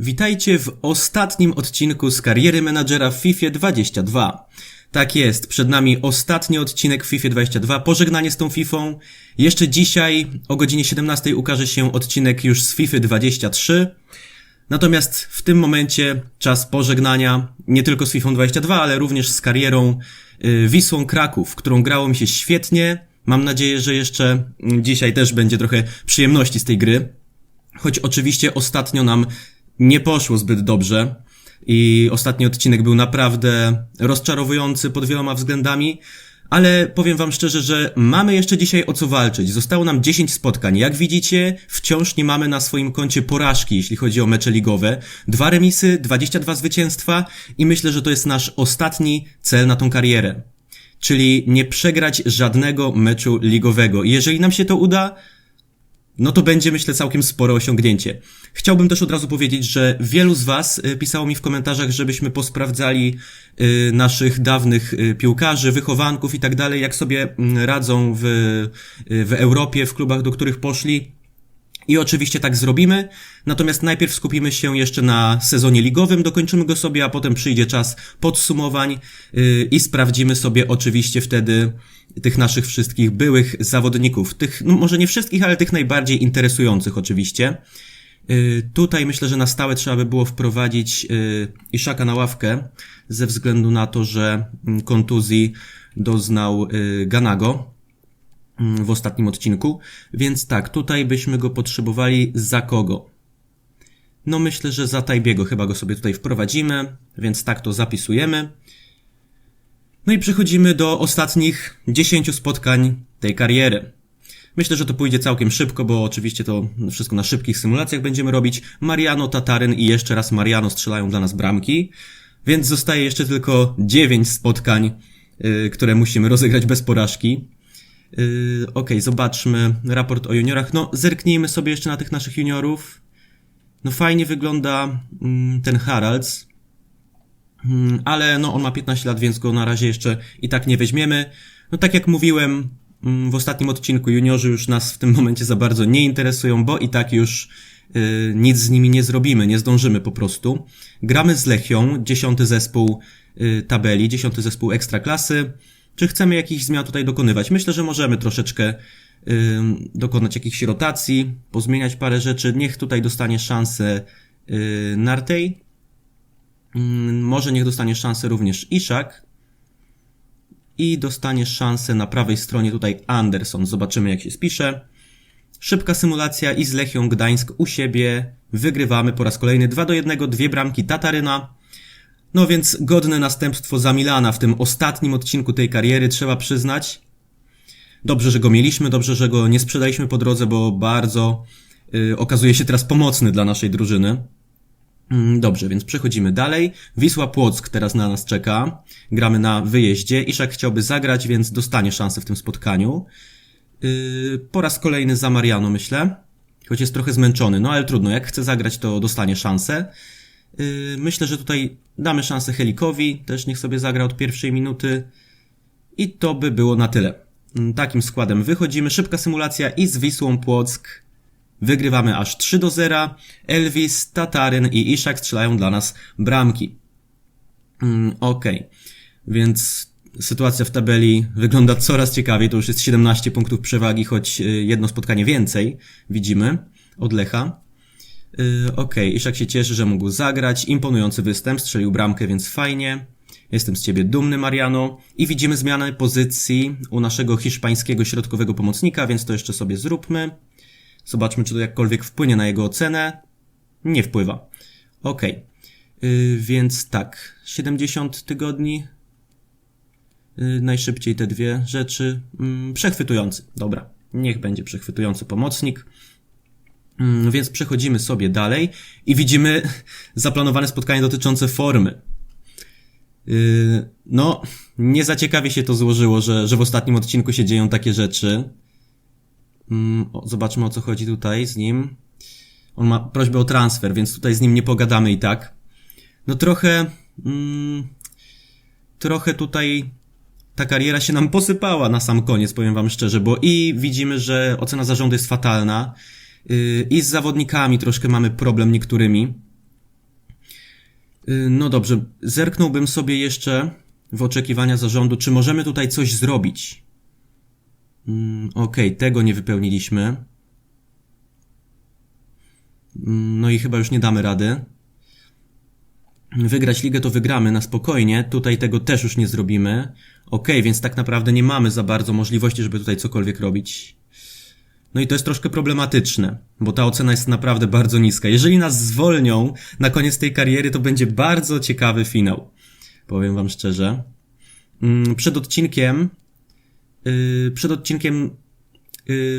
Witajcie w ostatnim odcinku z kariery menadżera w FIFA 22. Tak jest, przed nami ostatni odcinek FIFA 22, pożegnanie z tą Fifą. Jeszcze dzisiaj o godzinie 17 ukaże się odcinek już z FIFA 23. Natomiast w tym momencie czas pożegnania nie tylko z FIFA 22, ale również z karierą y, Wisłą Kraków, którą grało mi się świetnie. Mam nadzieję, że jeszcze mm, dzisiaj też będzie trochę przyjemności z tej gry. Choć oczywiście ostatnio nam nie poszło zbyt dobrze i ostatni odcinek był naprawdę rozczarowujący pod wieloma względami, ale powiem wam szczerze, że mamy jeszcze dzisiaj o co walczyć. Zostało nam 10 spotkań. Jak widzicie, wciąż nie mamy na swoim koncie porażki, jeśli chodzi o mecze ligowe. Dwa remisy, 22 zwycięstwa i myślę, że to jest nasz ostatni cel na tą karierę. Czyli nie przegrać żadnego meczu ligowego. Jeżeli nam się to uda, no to będzie myślę całkiem spore osiągnięcie. Chciałbym też od razu powiedzieć, że wielu z Was y, pisało mi w komentarzach, żebyśmy posprawdzali y, naszych dawnych y, piłkarzy, wychowanków i tak dalej, jak sobie mm, radzą w, w Europie, w klubach, do których poszli. I oczywiście tak zrobimy, natomiast najpierw skupimy się jeszcze na sezonie ligowym, dokończymy go sobie, a potem przyjdzie czas podsumowań yy, i sprawdzimy sobie oczywiście wtedy tych naszych wszystkich byłych zawodników. Tych, no może nie wszystkich, ale tych najbardziej interesujących oczywiście. Yy, tutaj myślę, że na stałe trzeba by było wprowadzić yy, Iszaka na ławkę, ze względu na to, że mm, kontuzji doznał Ganago w ostatnim odcinku. Więc tak, tutaj byśmy go potrzebowali za kogo? No myślę, że za Tajbiego chyba go sobie tutaj wprowadzimy, więc tak to zapisujemy. No i przechodzimy do ostatnich 10 spotkań tej kariery. Myślę, że to pójdzie całkiem szybko, bo oczywiście to wszystko na szybkich symulacjach będziemy robić. Mariano, Tataryn i jeszcze raz Mariano strzelają dla nas bramki, więc zostaje jeszcze tylko 9 spotkań, yy, które musimy rozegrać bez porażki. Yy, okay, zobaczmy raport o juniorach. No, zerknijmy sobie jeszcze na tych naszych juniorów. No fajnie wygląda mm, ten Haralds. Mm, ale no on ma 15 lat, więc go na razie jeszcze i tak nie weźmiemy. No tak jak mówiłem mm, w ostatnim odcinku, juniorzy już nas w tym momencie za bardzo nie interesują, bo i tak już y, nic z nimi nie zrobimy, nie zdążymy po prostu. Gramy z Lechią, dziesiąty zespół y, tabeli, dziesiąty zespół ekstraklasy. Czy chcemy jakichś zmian tutaj dokonywać? Myślę, że możemy troszeczkę dokonać jakichś rotacji, pozmieniać parę rzeczy. Niech tutaj dostanie szansę y, Nartej, Mm, może niech dostanie szansę również Iszak. I dostanie szansę na prawej stronie tutaj Anderson. Zobaczymy jak się spisze. Szybka symulacja i z Lechią Gdańsk u siebie wygrywamy po raz kolejny 2 do 1, dwie bramki Tataryna. No więc godne następstwo za Milana w tym ostatnim odcinku tej kariery, trzeba przyznać. Dobrze, że go mieliśmy, dobrze, że go nie sprzedaliśmy po drodze, bo bardzo yy, okazuje się teraz pomocny dla naszej drużyny. Mm, dobrze, więc przechodzimy dalej. Wisła Płock teraz na nas czeka. Gramy na wyjeździe. Iszak chciałby zagrać, więc dostanie szansę w tym spotkaniu. Yy, po raz kolejny za Mariano, myślę. Choć jest trochę zmęczony, no ale trudno. Jak chce zagrać, to dostanie szansę. Yy, myślę, że tutaj damy szansę Helikowi. Też niech sobie zagra od pierwszej minuty. I to by było na tyle. Yy, takim składem wychodzimy. Szybka symulacja i z Wisłą Płock Wygrywamy aż 3 do 0. Elvis, Tataryn i Ishak strzelają dla nas bramki. Mm. Okay. Więc sytuacja w tabeli wygląda coraz ciekawiej. To już jest 17 punktów przewagi, choć y, jedno spotkanie więcej widzimy od Lecha. Yy, Okej, okay. Się cieszy, że mógł zagrać. Imponujący występ, strzelił bramkę, więc fajnie. Jestem z ciebie dumny, Mariano. I widzimy zmianę pozycji u naszego hiszpańskiego środkowego pomocnika, więc to jeszcze sobie zróbmy. Zobaczmy, czy to jakkolwiek wpłynie na jego ocenę. Nie wpływa. Ok. Yy, więc tak, 70 tygodni. Yy, najszybciej te dwie rzeczy. Yy, przechwytujący. Dobra, niech będzie przechwytujący pomocnik. Mm, więc przechodzimy sobie dalej i widzimy zaplanowane spotkanie dotyczące formy. Yy, no, nie za ciekawie się to złożyło, że, że w ostatnim odcinku się dzieją takie rzeczy. Mm, zobaczmy o co chodzi tutaj z nim. On ma prośbę o transfer, więc tutaj z nim nie pogadamy i tak. No trochę, mm, trochę tutaj ta kariera się nam posypała na sam koniec, powiem wam szczerze, bo i widzimy, że ocena zarządu jest fatalna, i z zawodnikami troszkę mamy problem niektórymi. Y, No dobrze, zerknąłbym sobie jeszcze w oczekiwania zarządu, czy możemy tutaj coś zrobić. Mm, Okej, tego nie wypełniliśmy. Mm, No i chyba już nie damy rady. Wygrać ligę to wygramy na spokojnie, tutaj tego też już nie zrobimy. Okej, więc tak naprawdę nie mamy za bardzo możliwości, żeby tutaj cokolwiek robić. No i to jest troszkę problematyczne, bo ta ocena jest naprawdę bardzo niska. Jeżeli nas zwolnią na koniec tej kariery, to będzie bardzo ciekawy finał. Powiem wam szczerze. Mm, Przed odcinkiem, yy, przed odcinkiem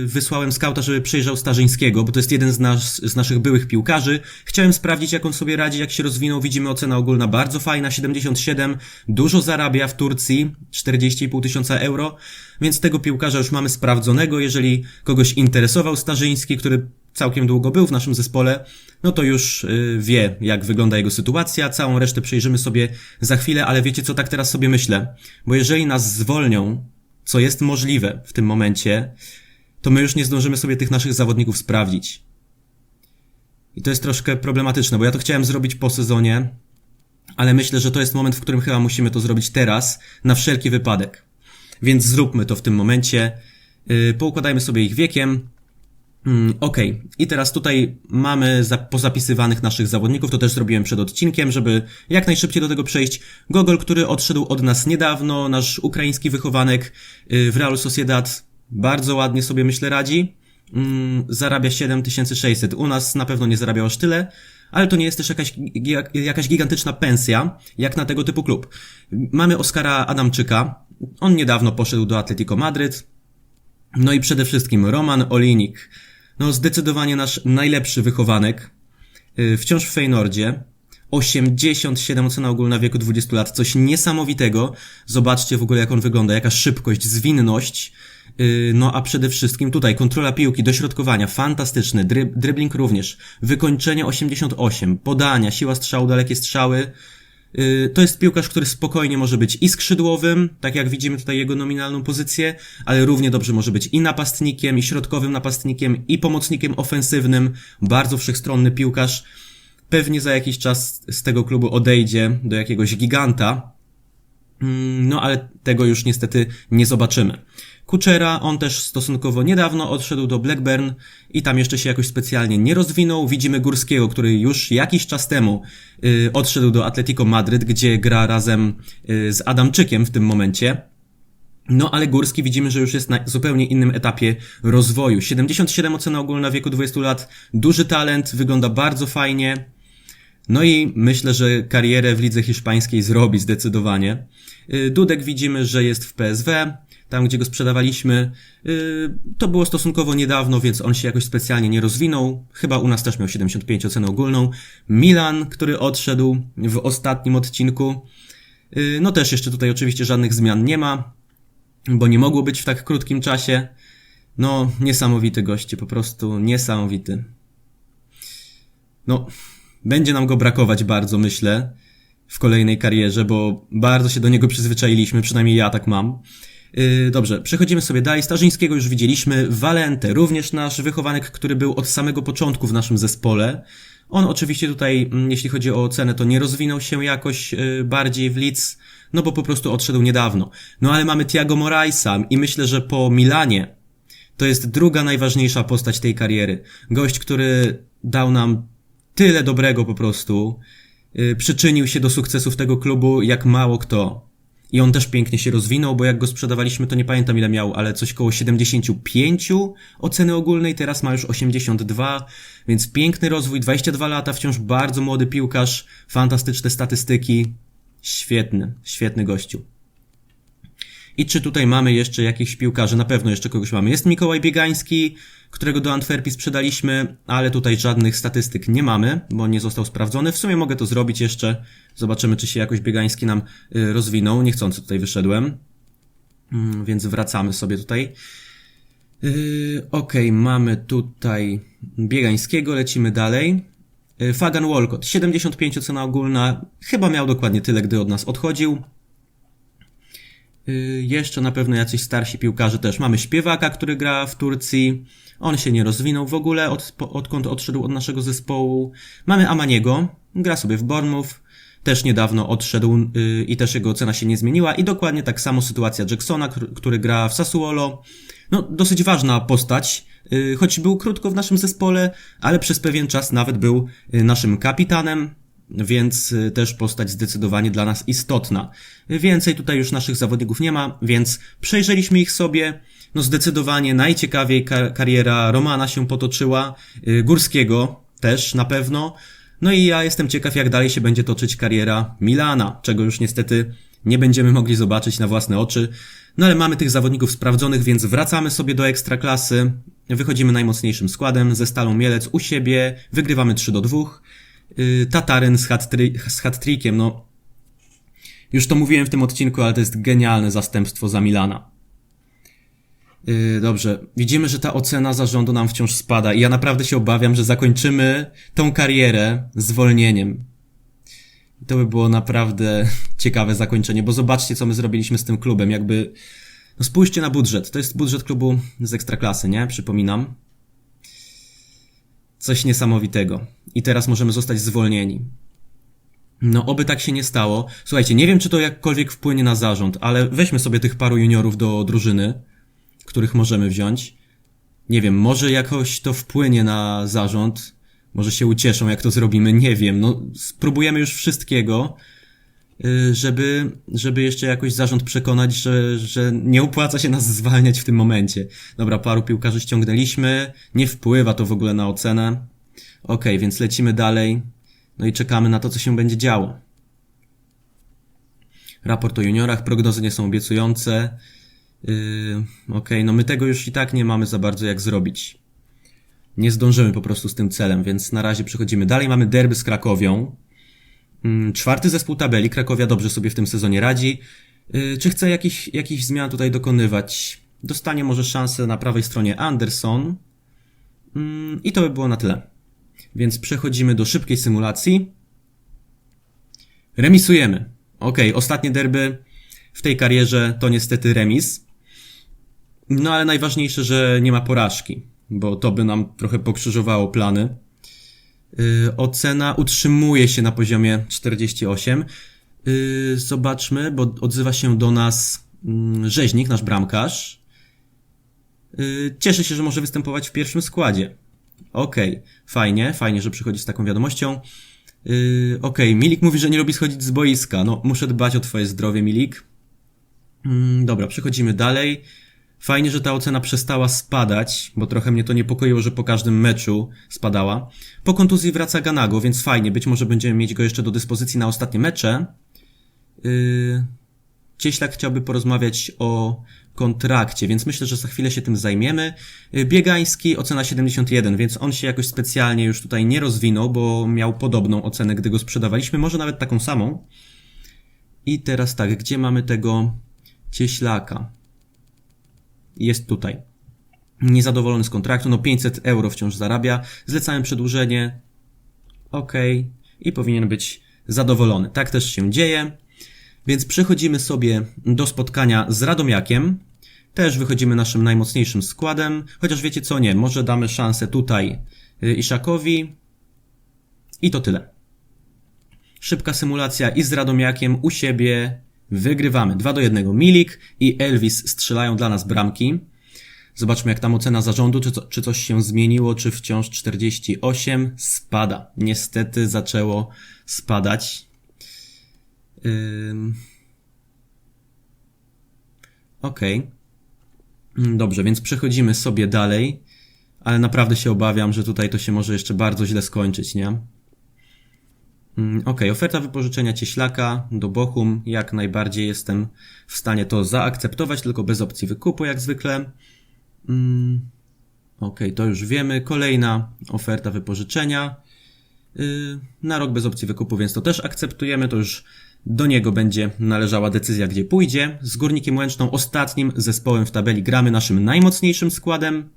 wysłałem skauta, żeby przejrzał Starzyńskiego, bo to jest jeden z, nas, z naszych byłych piłkarzy. Chciałem sprawdzić, jak on sobie radzi, jak się rozwinął. Widzimy ocena ogólna bardzo fajna, 77. Dużo zarabia w Turcji, 40,5 tysiąca euro, więc tego piłkarza już mamy sprawdzonego. Jeżeli kogoś interesował Starzyński, który całkiem długo był w naszym zespole, no to już yy, wie, jak wygląda jego sytuacja. Całą resztę przejrzymy sobie za chwilę, ale wiecie co, tak teraz sobie myślę? Bo jeżeli nas zwolnią, co jest możliwe w tym momencie, to my już nie zdążymy sobie tych naszych zawodników sprawdzić. I to jest troszkę problematyczne, bo ja to chciałem zrobić po sezonie, ale myślę, że to jest moment, w którym chyba musimy to zrobić teraz, na wszelki wypadek. Więc zróbmy to w tym momencie. Yy, poukładajmy sobie ich wiekiem. Mm, Okej, i teraz tutaj mamy za, pozapisywanych naszych zawodników, to też zrobiłem przed odcinkiem, żeby jak najszybciej do tego przejść. Gogol, który odszedł od nas niedawno, nasz ukraiński wychowanek yy, w Real Sociedad, bardzo ładnie sobie myślę radzi. Mm, zarabia 7600. U nas na pewno nie zarabiał aż tyle, ale to nie jest też jakaś, jakaś gigantyczna pensja, jak na tego typu klub. Mamy Oskara Adamczyka. On niedawno poszedł do Atletico Madryt. No i przede wszystkim Roman Olinik. No zdecydowanie nasz najlepszy wychowanek. Yy, Wciąż w Feynordzie. 87 ocena ogólna wieku 20 lat. Coś niesamowitego. Zobaczcie w ogóle jak on wygląda. Jaka szybkość, zwinność. Yy, No a przede wszystkim tutaj kontrola piłki, dośrodkowania, fantastyczny, dryb, dribbling również, wykończenie 88, podania, siła strzału, dalekie strzały. Yy, To jest piłkarz, który spokojnie może być i skrzydłowym, tak jak widzimy tutaj jego nominalną pozycję, ale równie dobrze może być i napastnikiem, i środkowym napastnikiem, i pomocnikiem ofensywnym. Bardzo wszechstronny piłkarz. Pewnie za jakiś czas z tego klubu odejdzie do jakiegoś giganta, Mm, No, ale tego już niestety nie zobaczymy. Kuczera, on też stosunkowo niedawno odszedł do Blackburn i tam jeszcze się jakoś specjalnie nie rozwinął. Widzimy Górskiego, który już jakiś czas temu y, odszedł do Atletico Madryt, gdzie gra razem y, z Adamczykiem w tym momencie. No, ale Górski widzimy, że już jest na zupełnie innym etapie rozwoju. 77 ocena ogólna wieku 20 lat, duży talent, wygląda bardzo fajnie. No i myślę, że karierę w lidze hiszpańskiej zrobi zdecydowanie. Y, Dudek widzimy, że jest w PSW, tam gdzie go sprzedawaliśmy. Y, To było stosunkowo niedawno, więc on się jakoś specjalnie nie rozwinął. Chyba u nas też miał 75 ocenę ogólną. Milan, który odszedł w ostatnim odcinku. Y, No też jeszcze tutaj oczywiście żadnych zmian nie ma, bo nie mogło być w tak krótkim czasie. No, niesamowity goście, po prostu niesamowity. No, będzie nam go brakować bardzo, myślę, w kolejnej karierze, bo bardzo się do niego przyzwyczailiśmy, przynajmniej ja tak mam. Yy, dobrze, przechodzimy sobie dalej. Starzyńskiego już widzieliśmy. Valente, również nasz wychowanek, który był od samego początku w naszym zespole. On oczywiście tutaj, mm, jeśli chodzi o ocenę, to nie rozwinął się jakoś yy, bardziej w Leeds, no bo po prostu odszedł niedawno. No ale mamy Thiago Moraisa i myślę, że po Milanie to jest druga najważniejsza postać tej kariery. Gość, który dał nam tyle dobrego po prostu, yy, przyczynił się do sukcesów tego klubu jak mało kto. I on też pięknie się rozwinął, bo jak go sprzedawaliśmy, to nie pamiętam ile miał, ale coś koło 75 oceny ogólnej, teraz ma już 82, więc piękny rozwój, 22 lata, wciąż bardzo młody piłkarz, fantastyczne statystyki, świetny, świetny gościu. I czy tutaj mamy jeszcze jakichś piłkarzy? Na pewno jeszcze kogoś mamy. Jest Mikołaj Biegański, którego do Antwerpii sprzedaliśmy, ale tutaj żadnych statystyk nie mamy, bo nie został sprawdzony. W sumie mogę to zrobić jeszcze. Zobaczymy, czy się jakoś Biegański nam y, rozwinął. Niechcący tutaj wyszedłem. Mm, Więc wracamy sobie tutaj. Yy, Okej, mamy tutaj Biegańskiego, lecimy dalej. Yy, Fagan Walcott, 75 ocena ogólna. Chyba miał dokładnie tyle, gdy od nas odchodził. Y, Jeszcze na pewno jacyś starsi piłkarze też. Mamy śpiewaka, który gra w Turcji. On się nie rozwinął w ogóle, od, odkąd odszedł od naszego zespołu. Mamy Amaniego, gra sobie w Bournemouth. też niedawno odszedł yy, i też jego ocena się nie zmieniła. I dokładnie tak samo sytuacja Jacksona, który, który gra w Sassuolo. No, dosyć ważna postać, yy, choć był krótko w naszym zespole, ale przez pewien czas nawet był yy, naszym kapitanem, więc y, też postać zdecydowanie dla nas istotna. Więcej tutaj już naszych zawodników nie ma, więc przejrzeliśmy ich sobie. No zdecydowanie najciekawiej kar kariera Romana się potoczyła, y, Górskiego też na pewno. No i ja jestem ciekaw, jak dalej się będzie toczyć kariera Milana, czego już niestety nie będziemy mogli zobaczyć na własne oczy. No ale mamy tych zawodników sprawdzonych, więc wracamy sobie do ekstraklasy. Wychodzimy najmocniejszym składem ze Stalą Mielec u siebie, wygrywamy 3 do 2. Yy, Tataryn z hat-trickiem, no. Już to mówiłem w tym odcinku, ale to jest genialne zastępstwo za Milana. Yy, dobrze, widzimy, że ta ocena zarządu nam wciąż spada i ja naprawdę się obawiam, że zakończymy tą karierę zwolnieniem. To by było naprawdę ciekawe zakończenie, bo zobaczcie, co my zrobiliśmy z tym klubem. Jakby, no spójrzcie na budżet. To jest budżet klubu z ekstraklasy, nie? Przypominam. Coś niesamowitego. I teraz możemy zostać zwolnieni. No, oby tak się nie stało. Słuchajcie, nie wiem, czy to jakkolwiek wpłynie na zarząd, ale weźmy sobie tych paru juniorów do drużyny, których możemy wziąć. Nie wiem, może jakoś to wpłynie na zarząd. Może się ucieszą, jak to zrobimy, nie wiem. No, spróbujemy już wszystkiego, y, żeby, żeby jeszcze jakoś zarząd przekonać, że, że nie opłaca się nas zwalniać w tym momencie. Dobra, paru piłkarzy ściągnęliśmy, nie wpływa to w ogóle na ocenę. Ok, więc lecimy dalej. No i czekamy na to, co się będzie działo. Raport o juniorach, prognozy nie są obiecujące. Yy, ok, no my tego już i tak nie mamy za bardzo jak zrobić. Nie zdążymy po prostu z tym celem, więc na razie przechodzimy dalej. Mamy derby z Krakowią. Yy, czwarty zespół tabeli. Krakowia dobrze sobie w tym sezonie radzi. Yy, czy chce jakiś, jakiś zmian tutaj dokonywać? Dostanie może szansę na prawej stronie Anderson. Yy, I to by było na tyle. Więc przechodzimy do szybkiej symulacji. Remisujemy. Ok, ostatnie derby w tej karierze to niestety remis. No ale najważniejsze, że nie ma porażki, bo to by nam trochę pokrzyżowało plany. Yy, ocena utrzymuje się na poziomie 48. Yy, zobaczmy, bo odzywa się do nas yy, rzeźnik, nasz bramkarz. Yy, cieszę się, że może występować w pierwszym składzie. Okej, okay. fajnie, fajnie, że przychodzi z taką wiadomością. Yy, Okej, okay. Milik mówi, że nie lubi schodzić z boiska. No, muszę dbać o twoje zdrowie, Milik. Yy, dobra, przechodzimy dalej. Fajnie, że ta ocena przestała spadać, bo trochę mnie to niepokoiło, że po każdym meczu spadała. Po kontuzji wraca Ganago, więc fajnie, być może będziemy mieć go jeszcze do dyspozycji na ostatnie mecze. Yy... Cieślak chciałby porozmawiać o kontrakcie, więc myślę, że za chwilę się tym zajmiemy. Y, Biegański ocena 71, więc on się jakoś specjalnie już tutaj nie rozwinął, bo miał podobną ocenę, gdy go sprzedawaliśmy, może nawet taką samą. I teraz tak, gdzie mamy tego cieślaka? Jest tutaj. Niezadowolony z kontraktu, no 500 euro wciąż zarabia. Zlecałem przedłużenie. Ok. I powinien być zadowolony. Tak też się dzieje. Więc przechodzimy sobie do spotkania z Radomiakiem. Też wychodzimy naszym najmocniejszym składem, chociaż wiecie co, nie, może damy szansę tutaj y, Iszakowi. I to tyle. Szybka symulacja i z Radomiakiem u siebie wygrywamy. 2 do 1. Milik i Elvis strzelają dla nas bramki. Zobaczmy jak tam ocena zarządu, czy, co, czy coś się zmieniło, czy wciąż 48 spada. Niestety zaczęło spadać. Ym... Okej. Dobrze, więc przechodzimy sobie dalej, ale naprawdę się obawiam, że tutaj to się może jeszcze bardzo źle skończyć, nie? Mm, ok, oferta wypożyczenia cieślaka do Bochum. Jak najbardziej jestem w stanie to zaakceptować, tylko bez opcji wykupu, jak zwykle. Mm, ok, to już wiemy. Kolejna oferta wypożyczenia. Yy, na rok bez opcji wykupu, więc to też akceptujemy. To już do niego będzie należała decyzja, gdzie pójdzie. Z Górnikiem Łęczną, ostatnim zespołem w tabeli, gramy naszym najmocniejszym składem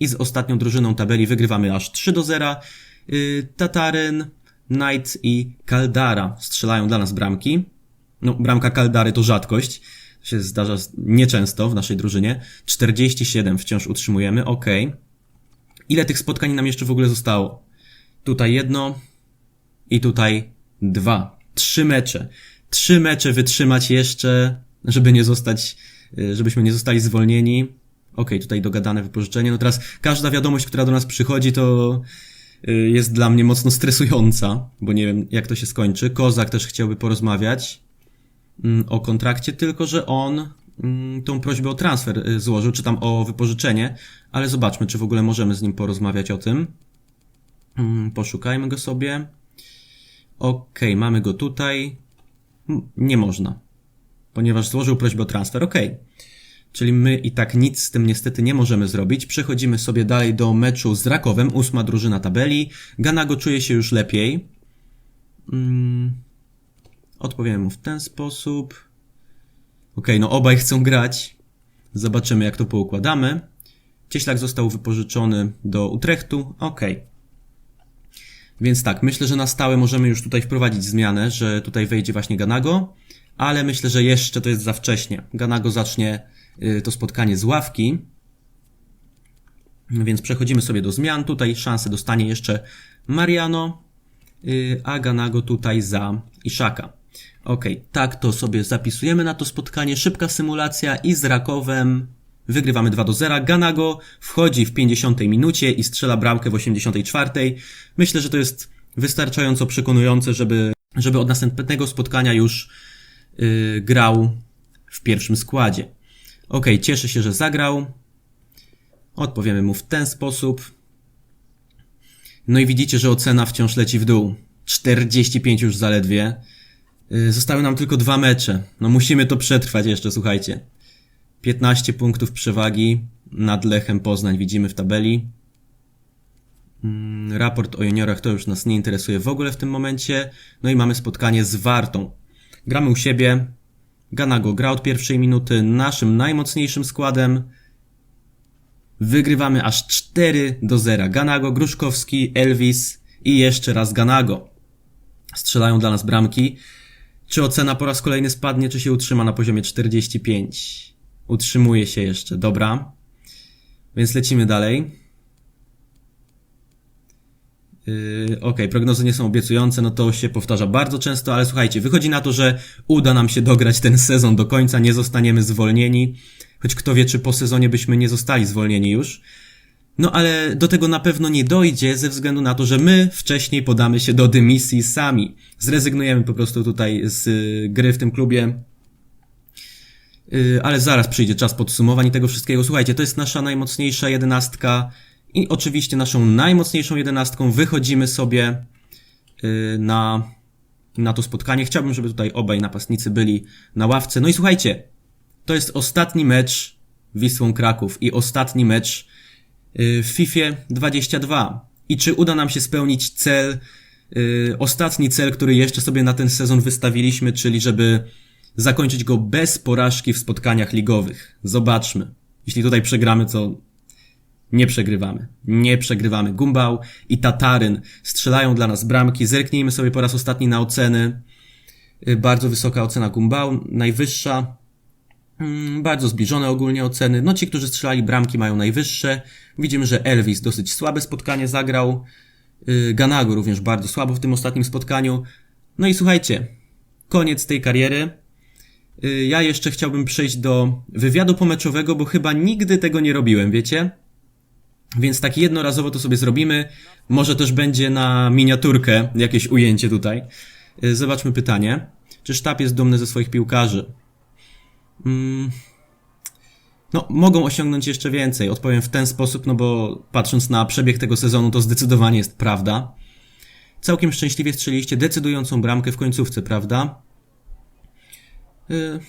i z ostatnią drużyną tabeli wygrywamy aż 3 do 0. Yy, Tataryn, Knight i Kaldara strzelają dla nas bramki. No, bramka Kaldary to rzadkość. To się zdarza nieczęsto w naszej drużynie. 47 wciąż utrzymujemy, ok. Ile tych spotkań nam jeszcze w ogóle zostało? Tutaj jedno i tutaj dwa. trzy mecze. Trzy mecze wytrzymać jeszcze, żeby nie zostać, y, żebyśmy nie zostali zwolnieni. Okej, tutaj dogadane wypożyczenie. No teraz każda wiadomość, która do nas przychodzi, to jest dla mnie mocno stresująca, bo nie wiem, jak to się skończy. Kozak też chciałby porozmawiać mm, o kontrakcie, tylko że on mm, tą prośbę o transfer y, złożył, czy tam o wypożyczenie, ale zobaczmy, czy w ogóle możemy z nim porozmawiać o tym. Mm, Poszukajmy go sobie. Okej, mamy go tutaj. Nie można, ponieważ złożył prośbę o transfer. Okej. Czyli my i tak nic z tym niestety nie możemy zrobić. Przechodzimy sobie dalej do meczu z Rakowem, ósma drużyna tabeli. Ganago czuje się już lepiej. Mm. Odpowiem mu w ten sposób. Okej, no obaj chcą grać. Zobaczymy jak to poukładamy. Cieślak został wypożyczony do Utrechtu. Okej. Więc tak, myślę, że na stałe możemy już tutaj wprowadzić zmianę, że tutaj wejdzie właśnie Ganago, ale myślę, że jeszcze to jest za wcześnie. Ganago zacznie to spotkanie z ławki. Więc przechodzimy sobie do zmian. Tutaj szansę dostanie jeszcze Mariano, y, a Ganago tutaj za Iszaka. Ok, tak to sobie zapisujemy na to spotkanie. Szybka symulacja i z Rakowem wygrywamy 2 do 0. Ganago wchodzi w 50 minucie i strzela bramkę w 84. Myślę, że to jest wystarczająco przekonujące, żeby, żeby od następnego spotkania już yy, grał w pierwszym składzie. Ok, cieszę się, że zagrał. Odpowiemy mu w ten sposób. No i widzicie, że ocena wciąż leci w dół. 45 już zaledwie. Yy, Zostały nam tylko dwa mecze. No musimy to przetrwać jeszcze, słuchajcie. 15 punktów przewagi nad Lechem Poznań widzimy w tabeli. Mm, Raport o juniorach to już nas nie interesuje w ogóle w tym momencie. No i mamy spotkanie z Wartą. Gramy u siebie. Ganago gra od pierwszej minuty naszym najmocniejszym składem. Wygrywamy aż 4 do 0. Ganago, Gruszkowski, Elvis i jeszcze raz Ganago. Strzelają dla nas bramki. Czy ocena po raz kolejny spadnie, czy się utrzyma na poziomie 45? Utrzymuje się jeszcze, dobra. Więc lecimy dalej. Yy, Okej, prognozy nie są obiecujące, no to się powtarza bardzo często, ale słuchajcie, wychodzi na to, że uda nam się dograć ten sezon do końca, nie zostaniemy zwolnieni, choć kto wie, czy po sezonie byśmy nie zostali zwolnieni już. No ale do tego na pewno nie dojdzie ze względu na to, że my wcześniej podamy się do dymisji sami. Zrezygnujemy po prostu tutaj z y, gry w tym klubie. Y, Ale zaraz przyjdzie czas podsumowań tego wszystkiego. Słuchajcie, to jest nasza najmocniejsza jedenastka i oczywiście naszą najmocniejszą jedenastką wychodzimy sobie y, na, na to spotkanie. Chciałbym, żeby tutaj obaj napastnicy byli na ławce. No i słuchajcie, to jest ostatni mecz Wisłą Kraków i ostatni mecz y, w FIFA 22. I czy uda nam się spełnić cel, y, ostatni cel, który jeszcze sobie na ten sezon wystawiliśmy, czyli żeby zakończyć go bez porażki w spotkaniach ligowych. Zobaczmy. Jeśli tutaj przegramy, to nie przegrywamy. Nie przegrywamy. Gumbał i Tataryn strzelają dla nas bramki. Zerknijmy sobie po raz ostatni na oceny. Y, Bardzo wysoka ocena Gumbał, najwyższa. Mm, Bardzo zbliżone ogólnie oceny. No ci, którzy strzelali bramki mają najwyższe. Widzimy, że Elvis dosyć słabe spotkanie zagrał. Y, Ganago również bardzo słabo w tym ostatnim spotkaniu. No i słuchajcie, koniec tej kariery. Y, Ja jeszcze chciałbym przejść do wywiadu pomeczowego, bo chyba nigdy tego nie robiłem, wiecie? Więc tak jednorazowo to sobie zrobimy. Może też będzie na miniaturkę jakieś ujęcie tutaj. Y, Zobaczmy pytanie. Czy sztab jest dumny ze swoich piłkarzy? Mm. No, mogą osiągnąć jeszcze więcej. Odpowiem w ten sposób, no bo patrząc na przebieg tego sezonu, to zdecydowanie jest prawda. Całkiem szczęśliwie strzeliście decydującą bramkę w końcówce, prawda? Y,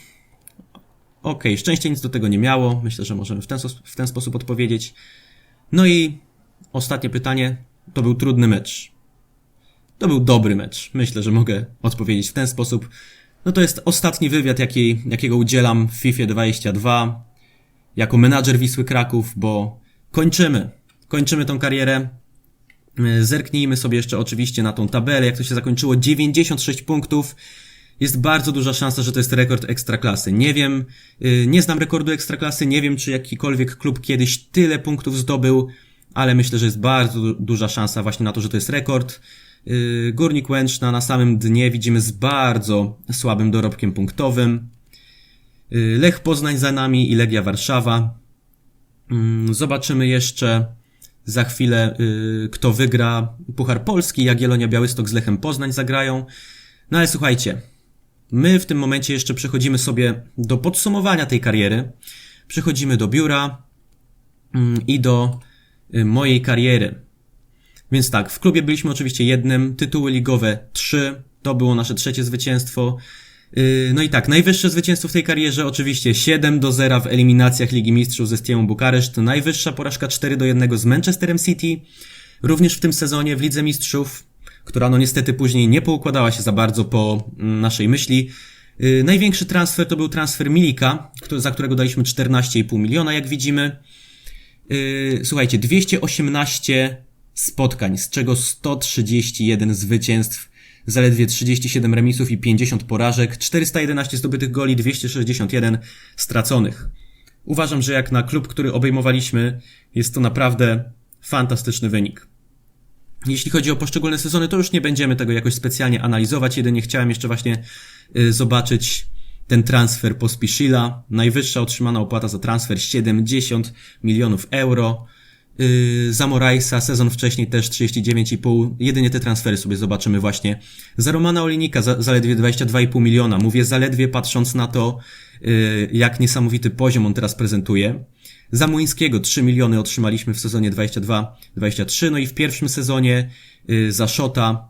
Okej, szczęście nic do tego nie miało. Myślę, że możemy w ten, w ten sposób odpowiedzieć. No i ostatnie pytanie. To był trudny mecz. To był dobry mecz. Myślę, że mogę odpowiedzieć w ten sposób. No to jest ostatni wywiad, jaki, jakiego udzielam w FIFA 22 jako menadżer Wisły Kraków, bo kończymy. Kończymy tą karierę. E, Zerknijmy sobie jeszcze oczywiście na tą tabelę, jak to się zakończyło. 96 punktów. Jest bardzo duża szansa, że to jest rekord ekstraklasy. Nie wiem, y, nie znam rekordu ekstraklasy, nie wiem, czy jakikolwiek klub kiedyś tyle punktów zdobył, ale myślę, że jest bardzo du- duża szansa właśnie na to, że to jest rekord. Yy, Górnik Łęczna na samym dnie widzimy z bardzo słabym dorobkiem punktowym. Yy, Lech Poznań za nami i Legia Warszawa. Mm, Zobaczymy jeszcze za chwilę, kto wygra Puchar Polski. Jagiellonia Białystok z Lechem Poznań zagrają. No ale słuchajcie, my w tym momencie jeszcze przechodzimy sobie do podsumowania tej kariery. Przechodzimy do biura mm, i do y, mojej kariery. Więc tak, w klubie byliśmy oczywiście jednym, tytuły ligowe trzy, to było nasze trzecie zwycięstwo. Yy, No i tak, najwyższe zwycięstwo w tej karierze oczywiście 7 do 0 w eliminacjach Ligi Mistrzów ze Stiemą Bukareszt, najwyższa porażka 4 do 1 z Manchesterem City, również w tym sezonie w Lidze Mistrzów, która no niestety później nie poukładała się za bardzo po mm, naszej myśli. Yy, Największy transfer to był transfer Milika, za którego daliśmy 14,5 miliona, jak widzimy. Yy, słuchajcie, 218 spotkań, z czego 131 zwycięstw, zaledwie 37 remisów i 50 porażek, 411 zdobytych goli, 261 straconych. Uważam, że jak na klub, który obejmowaliśmy, jest to naprawdę fantastyczny wynik. Jeśli chodzi o poszczególne sezony, to już nie będziemy tego jakoś specjalnie analizować, jedynie chciałem jeszcze właśnie y, zobaczyć ten transfer Pospiszila. Najwyższa otrzymana opłata za transfer 70 milionów euro. Yy, za Morajsa sezon wcześniej też 39,5. Jedynie te transfery sobie zobaczymy właśnie. Za Romana Olinika za, zaledwie 22,5 miliona. Mówię zaledwie patrząc na to, yy, jak niesamowity poziom on teraz prezentuje. Za Młyńskiego 3 miliony otrzymaliśmy w sezonie 22-23. No i w pierwszym sezonie yy, za Szota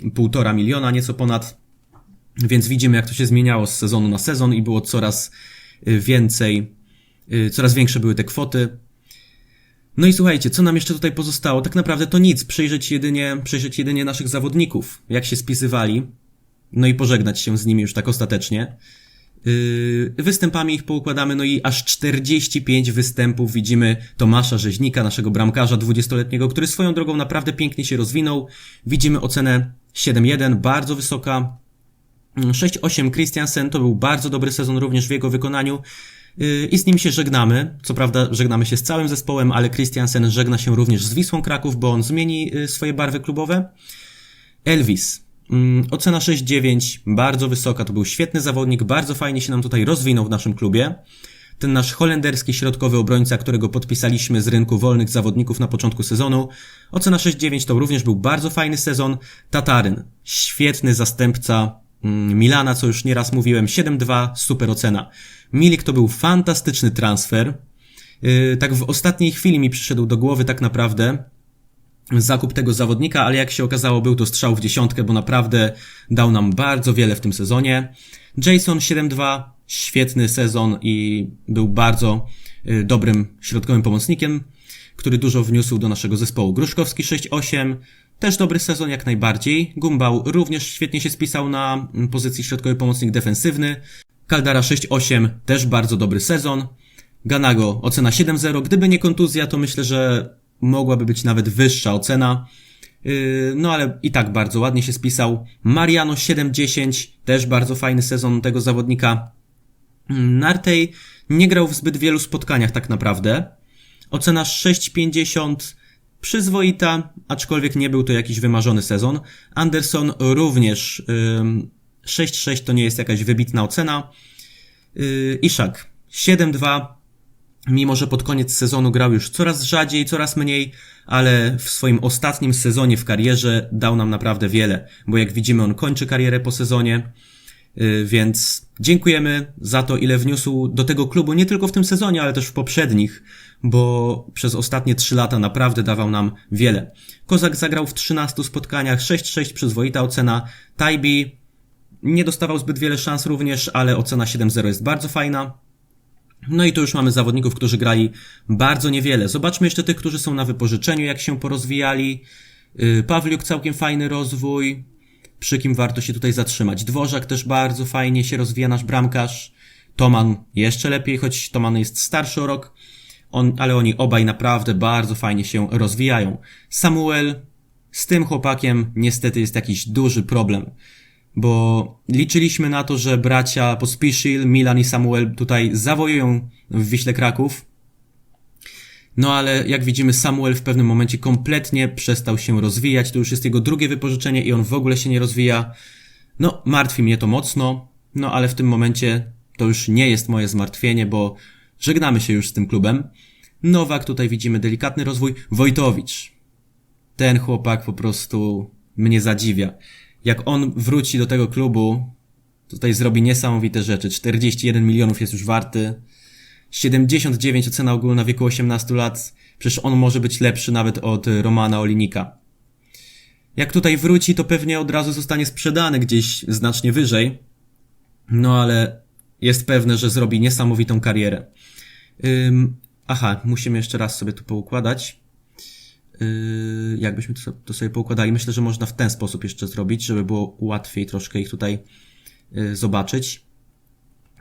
1,5 miliona, nieco ponad. Więc widzimy, jak to się zmieniało z sezonu na sezon i było coraz y, więcej, y, coraz większe były te kwoty. No i słuchajcie, co nam jeszcze tutaj pozostało? Tak naprawdę to nic, przyjrzeć jedynie, przyjrzeć jedynie naszych zawodników, jak się spisywali, no i pożegnać się z nimi już tak ostatecznie. Yy, występami ich poukładamy, no i aż 45 występów widzimy Tomasza Rzeźnika, naszego bramkarza 20-letniego, który swoją drogą naprawdę pięknie się rozwinął. Widzimy ocenę 7-1, bardzo wysoka, 6-8 Christiansen to był bardzo dobry sezon również w jego wykonaniu Yy, i z nim się żegnamy. Co prawda żegnamy się z całym zespołem, ale Christiansen żegna się również z Wisłą Kraków, bo on zmieni yy, swoje barwy klubowe. Elvis. Mm, Ocena 6-9, bardzo wysoka, to był świetny zawodnik, bardzo fajnie się nam tutaj rozwinął w naszym klubie. Ten nasz holenderski środkowy obrońca, którego podpisaliśmy z rynku wolnych zawodników na początku sezonu. Ocena 6-9 to również był bardzo fajny sezon. Tataryn, świetny zastępca mm, Milana, co już nieraz mówiłem, 7-2, super ocena. Milik to był fantastyczny transfer. Yy, tak w ostatniej chwili mi przyszedł do głowy tak naprawdę zakup tego zawodnika, ale jak się okazało, był to strzał w dziesiątkę, bo naprawdę dał nam bardzo wiele w tym sezonie. Jason 7-2, świetny sezon i był bardzo y, dobrym środkowym pomocnikiem, który dużo wniósł do naszego zespołu. Gruszkowski 6-8, też dobry sezon jak najbardziej. Gumbał również świetnie się spisał na mm, pozycji środkowy pomocnik defensywny. Kaldara 6-8, też bardzo dobry sezon. Ganago ocena 7-0. Gdyby nie kontuzja, to myślę, że mogłaby być nawet wyższa ocena. Yy, No ale i tak bardzo ładnie się spisał. Mariano 7-10, też bardzo fajny sezon tego zawodnika. Mm, Nartej nie grał w zbyt wielu spotkaniach tak naprawdę. Ocena 6,50 przyzwoita, aczkolwiek nie był to jakiś wymarzony sezon. Anderson również ym, 6,6 to nie jest jakaś wybitna ocena. Yy, Iszak 7,2 mimo że pod koniec sezonu grał już coraz rzadziej, coraz mniej, ale w swoim ostatnim sezonie w karierze dał nam naprawdę wiele, bo jak widzimy on kończy karierę po sezonie, yy, więc dziękujemy za to, ile wniósł do tego klubu, nie tylko w tym sezonie, ale też w poprzednich, bo przez ostatnie 3 lata naprawdę dawał nam wiele. Kozak zagrał w 13 spotkaniach, 6-6 przyzwoita ocena, Tajbi nie dostawał zbyt wiele szans również, ale ocena 7-0 jest bardzo fajna. No i tu już mamy zawodników, którzy grali bardzo niewiele. Zobaczmy jeszcze tych, którzy są na wypożyczeniu, jak się porozwijali. Yy, Pawliuk całkiem fajny rozwój, przy kim warto się tutaj zatrzymać. Dworzak też bardzo fajnie się rozwija nasz bramkarz. Toman jeszcze lepiej, choć Toman jest starszy o rok, on, ale oni obaj naprawdę bardzo fajnie się rozwijają. Samuel, z tym chłopakiem niestety jest jakiś duży problem bo liczyliśmy na to, że bracia Pospiszil, Milan i Samuel tutaj zawojują w Wiśle Kraków. No ale jak widzimy, Samuel w pewnym momencie kompletnie przestał się rozwijać. To już jest jego drugie wypożyczenie i on w ogóle się nie rozwija. No, martwi mnie to mocno, no ale w tym momencie to już nie jest moje zmartwienie, bo żegnamy się już z tym klubem. Nowak, tutaj widzimy delikatny rozwój. Wojtowicz. Ten chłopak po prostu mnie zadziwia. Jak on wróci do tego klubu, tutaj zrobi niesamowite rzeczy. 41 milionów jest już warty. 79 ocena ogólna wieku 18 lat. Przecież on może być lepszy nawet od Romana Olinika. Jak tutaj wróci, to pewnie od razu zostanie sprzedany gdzieś znacznie wyżej. No ale jest pewne, że zrobi niesamowitą karierę. Ym, aha, musimy jeszcze raz sobie tu poukładać. Yy, jakbyśmy to, sobie poukładali. Myślę, że można w ten sposób jeszcze zrobić, żeby było łatwiej troszkę ich tutaj yy, zobaczyć.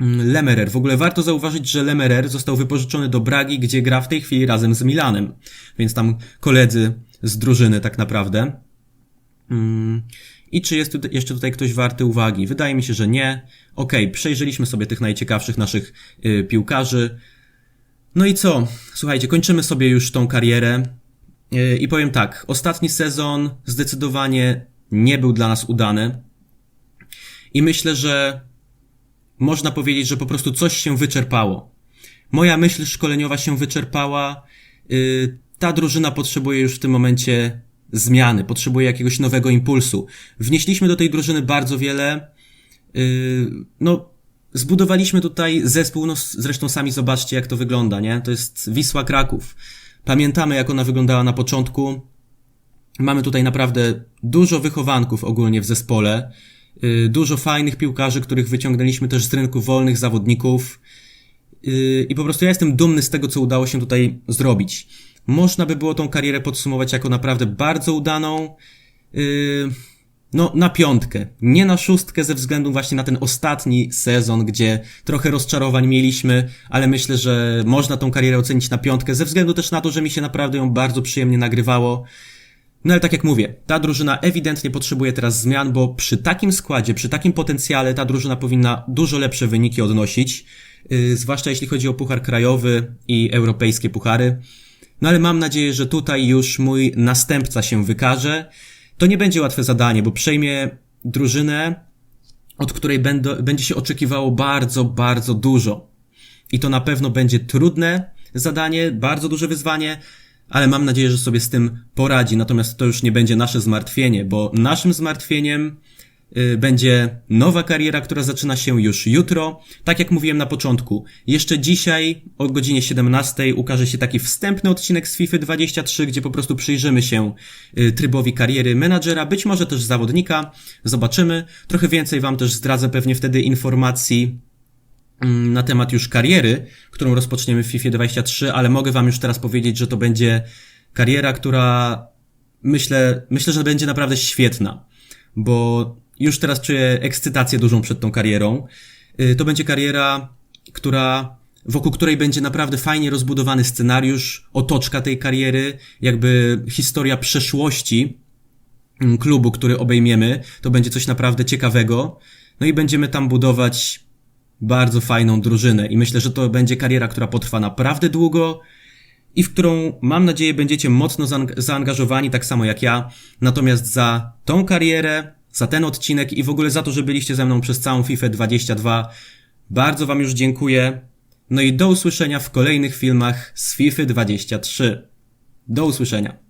Mm, Lemerer. W ogóle warto zauważyć, że Lemerer został wypożyczony do Bragi, gdzie gra w tej chwili razem z Milanem. Więc tam koledzy z drużyny tak naprawdę. Mm, I czy jest jeszcze tutaj ktoś warty uwagi? Wydaje mi się, że nie. Okay, przejrzeliśmy sobie tych najciekawszych naszych y, piłkarzy. No i co? Słuchajcie, kończymy sobie już tą karierę. I powiem tak, ostatni sezon zdecydowanie nie był dla nas udany. I myślę, że można powiedzieć, że po prostu coś się wyczerpało. Moja myśl szkoleniowa się wyczerpała. Y, ta drużyna potrzebuje już w tym momencie zmiany, potrzebuje jakiegoś nowego impulsu. Wnieśliśmy do tej drużyny bardzo wiele. Y, no, zbudowaliśmy tutaj zespół, no zresztą sami zobaczcie, jak to wygląda, nie? To jest Wisła Kraków. Pamiętamy, jak ona wyglądała na początku. Mamy tutaj naprawdę dużo wychowanków ogólnie w zespole. Y, dużo fajnych piłkarzy, których wyciągnęliśmy też z rynku wolnych zawodników. Y, I po prostu ja jestem dumny z tego, co udało się tutaj zrobić. Można by było tą karierę podsumować jako naprawdę bardzo udaną. No, na piątkę. Nie na szóstkę ze względu właśnie na ten ostatni sezon, gdzie trochę rozczarowań mieliśmy, ale myślę, że można tą karierę ocenić na piątkę, ze względu też na to, że mi się naprawdę ją bardzo przyjemnie nagrywało. No ale tak jak mówię, ta drużyna ewidentnie potrzebuje teraz zmian, bo przy takim składzie, przy takim potencjale ta drużyna powinna dużo lepsze wyniki odnosić, yy, zwłaszcza jeśli chodzi o puchar krajowy i europejskie puchary. No ale mam nadzieję, że tutaj już mój następca się wykaże. To nie będzie łatwe zadanie, bo przejmie drużynę, od której będzie się oczekiwało bardzo, bardzo dużo. I to na pewno będzie trudne zadanie, bardzo duże wyzwanie, ale mam nadzieję, że sobie z tym poradzi. Natomiast to już nie będzie nasze zmartwienie, bo naszym zmartwieniem będzie nowa kariera, która zaczyna się już jutro. Tak jak mówiłem na początku, jeszcze dzisiaj o godzinie 17 ukaże się taki wstępny odcinek z FIFA 23, gdzie po prostu przyjrzymy się y, trybowi kariery menadżera, być może też zawodnika. Zobaczymy. Trochę więcej wam też zdradzę pewnie wtedy informacji Mm, na temat już kariery, którą rozpoczniemy w FIFA 23, ale mogę wam już teraz powiedzieć, że to będzie kariera, która myślę, myślę, że będzie naprawdę świetna, bo już teraz czuję ekscytację dużą przed tą karierą. Y, to będzie kariera, która, wokół której będzie naprawdę fajnie rozbudowany scenariusz, otoczka tej kariery, jakby historia przeszłości mm, klubu, który obejmiemy. To będzie coś naprawdę ciekawego. No i będziemy tam budować bardzo fajną drużynę i myślę, że to będzie kariera, która potrwa naprawdę długo i w którą mam nadzieję będziecie mocno zaangażowani, tak samo jak ja. Natomiast za tą karierę, za ten odcinek i w ogóle za to, że byliście ze mną przez całą FIFA 22, bardzo Wam już dziękuję. No i do usłyszenia w kolejnych filmach z FIFA 23. Do usłyszenia.